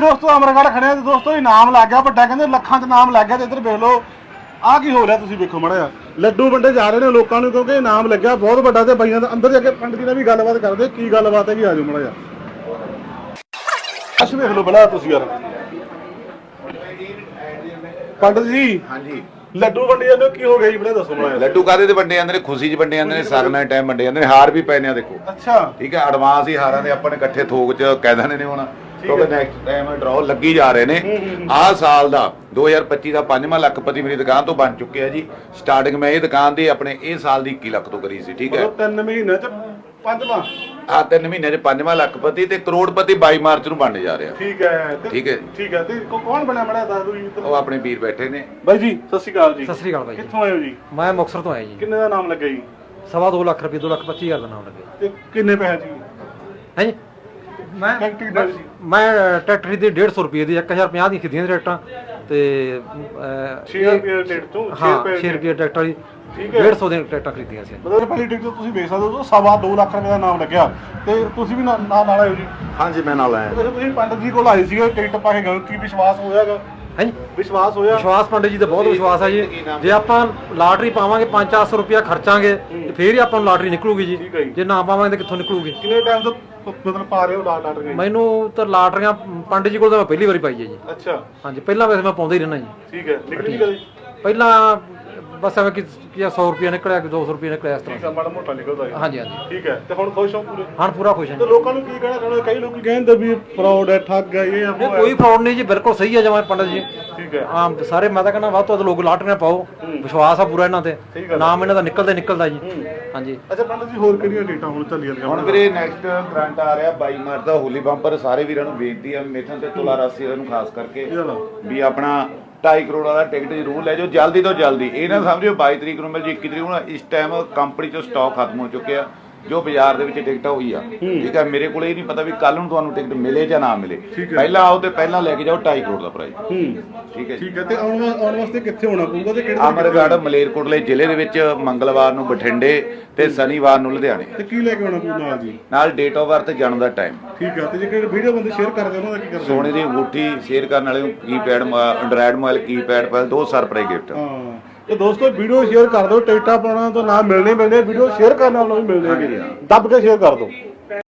ਦੋਸਤੋ ਅਮਰਗੜ ਖੜੇ ਆ ਤੇ ਦੋਸਤੋ ਇਨਾਮ ਲੱਗ ਗਿਆ ਵੱਡਾ ਕਹਿੰਦੇ ਲੱਖਾਂ 'ਚ ਨਾਮ ਲੱਗ ਗਿਆ ਤੇ ਇੱਧਰ ਵੇਖ ਲਓ। ਆਹ ਕੀ ਹੋ ਰਿਹਾ ਤੁਸੀਂ ਵੇਖੋ ਮੜਿਆ ਲੱਡੂ ਵੰਡੇ ਜਾ ਰਹੇ ਨੇ ਲੋਕਾਂ ਨੂੰ ਕਿਉਂਕਿ ਇਨਾਮ ਲੱਗਿਆ ਬਹੁਤ ਵੱਡਾ ਤੇ ਬਾਈਆਂ ਦੇ। ਅੰਦਰ ਜਾ ਕੇ ਪੰਡਤ ਜੀ ਨਾਲ ਵੀ ਗੱਲਬਾਤ ਕਰਦੇ ਕੀ ਗੱਲਬਾਤ ਹੈ ਕੀ ਆਜੋ ਮੜਿਆ ਅਸ਼ ਵੇਖ ਲਓ ਬੜਾ ਤੁਸੀਂ ਯਾਰ। ਪੰਡਤ ਜੀ ਹਾਂਜੀ। ਲੱਡੂ ਵੰਡੇ ਜਾਂਦੇ ਹੋ, ਕੀ ਹੋ ਗਿਆ ਜੀ? ਬੜਾ ਦੱਸੋ ਮੜਿਆ ਲੱਡੂ ਕਾਦੇ ਦੇ ਵੰਡੇ ਜਾਂਦੇ ਨੇ? ਖੁਸ਼ੀ 'ਚ ਵੰਡੇ ਜਾਂਦੇ ਨੇ ਸਗਨਾਂ ਦੇ ਟਾਈਮ ਵੰਡੇ ਜਾਂਦੇ ਨੇ। ਹਾਰ ਵੀ ਪੈਨੇ ਆ ਦੇਖੋ। ਅੱਛਾ। ਠੀਕ ਹੈ ਐਡਵਾਂਸ ਹੀ ਹਾਰਾਂ ਦੇ ਆਪਾਂ ਨੇ ਇਕੱਠੇ ਥੋਕ 'ਚ ਕਹਿ ਦਿੰਦੇ ਨੇ ਹੁਣ। ਕਿਉਂਕਿ ਨੈਕਸਟ ਟਾਈਮ ਡਰਾਅ ਲੱਗੀ ਜਾ ਰਹੇ ਨੇ। ਆਹ ਸਾਲ ਦਾ 2025 ਦਾ ਪੰਜਵਾਂ ਲੱਖਪਤੀ ਮੇਰੀ ਦੁਕਾਨ ਤੋਂ ਬਣ ਚੁੱਕਿਆ ਜੀ। ਸਟਾਰਟਿੰਗ ਮੈਂ ਇਹ ਦੁਕਾਨ ਦੀ ਆਪਣੇ ਇਹ ਸਾਲ ਦੀ 21 ਲੱਖ ਤੋਂ ਕਰੀ ਸੀ ਠੀਕ ਹੈ। ਮਤਲਬ ਤਿੰਨ ਮਹੀਨੇ 'ਚ ਪੰਜਵਾਂ। ਆ ਤਿੰਨ ਮਹੀਨੇ 'ਚ ਪੰਜਵਾਂ ਲੱਖਪਤੀ ਤੇ ਕਰੋੜਪਤੀ 22 ਮਾਰਚ ਨੂੰ ਬਣਨ ਜਾ ਰਿਹਾ। ਠੀਕ ਹੈ ਤੇ- ਠੀਕ ਹੈ। ਠੀਕ ਹੈ ਤੇ ਕੋ- ਕੌਣ ਬਣਿਆ ਮੜਿਆ ਦੱਸ ਦਿਓ ਜੀ ਇੱਧਰ। ਉਹ ਆਪਣੇ ਵੀਰ ਬੈਠੇ ਨੇ। ਬਾਈ ਜੀ ਸਤਿ ਸ਼੍ਰੀ ਅਕਾਲ ਜੀ। ਸਤਿ ਸ੍ਰੀ ਅਕਾਲ ਬਾਈ ਜੀ। ਕਿੱਥੋਂ ਆਏ ਹੋ ਜੀ? ਮੈਂ ਮੁਕਤਸਰ ਤੋਂ ਆਇਆ ਜੀ। ਕਿੰਨੇ ਦਾ ਨਾਮ ਲੱਗਾ ਜੀ? ਸਵਾ ਦੋ ਲੱਖ ਰੁਪਏ 2 ਲੱਖ 25 ਹਜ਼ਾਰ ਦਾ ਨਾਮ ਲੱਗਿਆ। ਤੇ ਕਿੰਨੇ ਪੈਸੇ ਜੀ? ਹੈ ਜੀ? ਮੈਂ ਟਰੈਕਟਰ ਦਾ ਜੀ ਮੈਂ ਟਰੈਕਟਰ ਦੀ 150 ਰੁਪਏ ਦੀ 1050 ਦੀ ਖਰੀਦੀਆਂ ਟਰੈਕਟਰਾਂ ਤੇ 6 ਰੁਪਏ ਟਿਕਟ ਤੋਂ 6 ਹਾਂ ਰੁਪਏ 6 ਰੁਪਏ ਟਰੈਕਟਰ ਦੀ ਠੀਕ ਹੈ। 150 ਦੇ ਟਰੈਕਟਰ ਖਰੀਦੀਆਂ ਸੀ। ਮਤਲਬ ਪਹਿਲੀ ਟਿਕਟ ਤੁਸੀਂ ਵੇਖ ਸਕਦੇ ਹੋ ਸਵਾ 2 ਲੱਖ ਰੁਪਏ ਦਾ ਨਾਮ ਲੱਗਿਆ। ਤੇ ਤੁਸੀਂ ਵੀ ਨਾਲ ਨਾਲ ਆਏ ਹੋ ਜੀ? ਹਾਂਜੀ ਮੈਂ ਨਾਲ ਆਇਆ। ਤੁਸੀਂ ਪੰਡਤ ਜੀ ਕੋਲ ਆਏ ਸੀਗੇ ਟਿਕਟ ਪਾ ਕੇ ਗਏ ਕੀ ਵਿਸ਼ਵਾਸ ਹੋਇਆਗਾ? ਹੈ ਜੀ ਵਿਸ਼ਵਾਸ ਹੋਇਆ? ਵਿਸ਼ਵਾਸ ਪੰਡਿਤ ਜੀ ਦਾ ਬਹੁਤ ਵਿਸ਼ਵਾਸ ਹੈ ਜੀ। ਜੇ ਆਪਾਂ ਲਾਟਰੀ ਪਾਵਾਂਗੇ 5-400 ਰੁਪਏ ਖਰਚਾਂਗੇ ਤੇ ਫੇਰ ਹੀ ਆਪਾਂ ਨੂੰ ਲਾਟਰੀ ਨਿਕਲੂਗੀ ਜੀ। ਜੀ। ਨਾ ਪਾਵਾਂਗੇ ਤਾਂ ਕਿੱਥੋਂ ਨਿਕਲੂਗੀ? ਕਿੰਨੇ ਟਾਈਮ ਤੋਂ ਮਤਲਬ ਪਾ ਰਹੇ ਹੋ ਲਾਟ ਲਾਟ ਗਏ ਮੈਨੂੰ ਤਾਂ ਲਾਟਰੀਆਂ ਪੰਡਿਤ ਜੀ ਕੋਲ ਤਾਂ ਮੈਂ ਪਹਿਲੀ ਵਾਰੀ ਪਾਈ ਹੈ ਜੀ। ਅੱਛਾ। ਹਾਂਜੀ ਪਹਿਲਾਂ ਵੈਸੇ ਮੈਂ ਪਾਉਂਦਾ ਹੀ ਰਹਿਣਾ ਜੀ। ਠੀਕ ਹੈ ਨਿਕਲੀ ਕਦੇ ਪਹਿਲਾਂ ਬਸ ਐਵੇਂ ਕਿ ਕਿ 100 ਰੁਪਏ ਨਿਕਲਿਆ ਕਿ 200 ਰੁਪਏ ਨਿਕਲਿਆ ਇਸ ਠੀਕ ਤਰ੍ਹਾਂ ਆ ਮਾੜਾ ਮੋਟਾ ਨਿਕਲਦਾ ਹੈ ਹਾਂਜੀ ਹਾਂਜੀ। ਠੀਕ ਹੈ ਤੇ ਹੁਣ ਖੁਸ਼ ਹੋ ਪੂਰੇ? ਹਾਂ ਪੂਰਾ ਖੁਸ਼ ਹਾਂ। ਤੇ ਲੋਕਾਂ ਨੂੰ ਕੀ ਕਹਿਣਾ ਚਾਹੁੰਦੇ? ਕਈ ਲੋਕ ਕਹਿੰਦੇ ਵੀ ਫਰਾਡ ਹੈ ਠੱਗ ਹੈ ਇਹ ਆ ਨਹੀਂ ਉਹ ਹੈ। ਕੋਈ ਫਰਾਡ ਨਹੀਂ ਜੀ ਬਿਲਕੁਲ ਸਹੀ ਹੈ ਜਮਾਂ ਪੰਡਤ ਜੀ। ਠੀਕ ਹੈ। ਆਮ ਸਾਰੇ ਮੈਂ ਤਾਂ ਕਹਿੰਦਾ ਵੱਧ ਤੋਂ ਵੱਧ ਲੋਕ ਲਾਟਰੀਆਂ ਪਾਓ। ਵਿਸ਼ਵਾਸ ਆ ਪੂਰਾ ਇਹਨਾਂ ਤੇ। ਠੀਕ ਹੈ। ਨਾਮ ਇਹਨਾਂ ਦਾ ਨਿਕਲਦਾ ਹੀ ਨਿਕਲਦਾ ਜੀ। ਹਾਂਜੀ। ਅੱਛਾ ਪੰਡਤ ਜੀ ਹੋਰ ਕਿਹੜੀਆਂ ਡੇਟਾਂ ਹੁਣ ਚੱਲੀ ਜਾਂਦੀਆਂ ਹੁਣ ਵੀਰੇ ਨੈਕਸਟ ਗਰੰਟ ਆ ਰਿਹਾ 22 ਮਾਰਚ ਦਾ ਹੋਲੀ ਬੰਪਰ। ਸਾਰੇ ਵੀਰਾਂ ਨੂੰ ਬੇਨਤੀ ਆ ਮੇਥਨ ਤੇ ਤੁਲਾ ਰਾਸੀ ਨੂੰ ਖਾਸ ਕਰਕੇ। ਵੀ ਆਪਣਾ 2.5 ਕਰੋੜ ਵਾਲਾ ਟਿਕਟ ਜ਼ਰੂਰ ਲੈ ਜਾਓ, ਜਲਦੀ ਤੋਂ ਜਲਦੀ। ਇਹ ਨਾ ਸਮਝਿਓ 22 ਤਰੀਕ ਨੂੰ ਮਿਲ ਜੀ 21 ਤਰੀਕ ਨੂੰ, ਇਸ ਟਾਈਮ ਕੰਪਨੀ ਚੋਂ ਸਟਾਕ ਖਤਮ ਹੋ ਚੁੱਕਿਆ ਜੋ ਬਾਜ਼ਾਰ ਦੇ ਵਿੱਚ ਟਿਕਟਾਂ ਹੋਈ ਆ ਠੀਕ ਹੈ ਮੇਰੇ ਕੋਲ ਇਹ ਨਹੀਂ ਪਤਾ ਵੀ ਕੱਲ ਨੂੰ ਤੁਹਾਨੂੰ ਟਿਕਟ ਮਿਲੇ ਜਾਂ ਨਾ ਮਿਲੇ। ਪਹਿਲਾਂ ਆਓ ਤੇ ਪਹਿਲਾਂ ਲੈ ਕੇ ਜਾਓ 2.5 ਕਰੋੜ ਦਾ ਪ੍ਰਾਈਸ ਹੂੰ। ਠੀਕ ਹੈ ਠੀਕ ਹੈ ਤੇ ਆਉਣ ਆਉਣ ਵਾਸਤੇ ਕਿੱਥੇ ਹੋਣਾ ਪਊਗਾ ਤੇ ਕਿਹੜੇ ਅਮਰਗੜ੍ਹ ਮਲੇਰਕੋਟਲੇ ਜ਼ਿਲ੍ਹੇ ਦੇ ਵਿੱਚ ਮੰਗਲਵਾਰ ਨੂੰ ਬਠਿੰਡੇ ਤੇ ਸ਼ਨੀਵਾਰ ਨੂੰ ਲੁਧਿਆਣੇ। ਤੇ ਕੀ ਲੈ ਕੇ ਆਉਣਾ ਪਊ ਨਾਲ ਜੀ? ਨਾਲ ਡੇਟ ਆਫ ਬਰਥ ਜਨਮ ਦਾ ਟਾਈਮ ਠੀਕ ਹੈ ਤੇ ਜੇ ਕਿਹੜੇ ਵੀਡੀਓ ਬੰਦੇ ਸ਼ੇਅਰ ਕਰਦੇ ਉਹਨਾਂ ਦਾ ਕੀ ਕਰਦੇ ਸੋਨੇ ਦੀ ਅੰਗੂਠੀ ਸ਼ੇਅਰ ਕਰਨ ਵਾਲੇ ਨੂੰ ਕੀਪੈਡ ਐਂਡਰਾਇਡ ਮੋਬਾਈਲ ਕੀਪੈਡ ਪਰ ਦੋ ਸਰਪ੍ਰਾਈਜ਼ ਗਿਫਟ ਹਾਂ। ਤੇ ਦੋਸਤੋ ਵੀਡੀਓ ਸ਼ੇਅਰ ਕਰ ਦਿਓ ਟਿਕਟਾਂ ਪਾਉਣਾ ਤੋਂ ਨਾ ਮਿਲਣੇ ਮਿਲਣੇ। ਵੀਡੀਓ ਸ਼ੇਅਰ ਕਰਨ ਵਾਲੋਂ ਵੀ ਮਿਲਣਗੇ ਦੱਬ ਕੇ ਸ਼ੇਅਰ ਕਰ ਦਿਓ।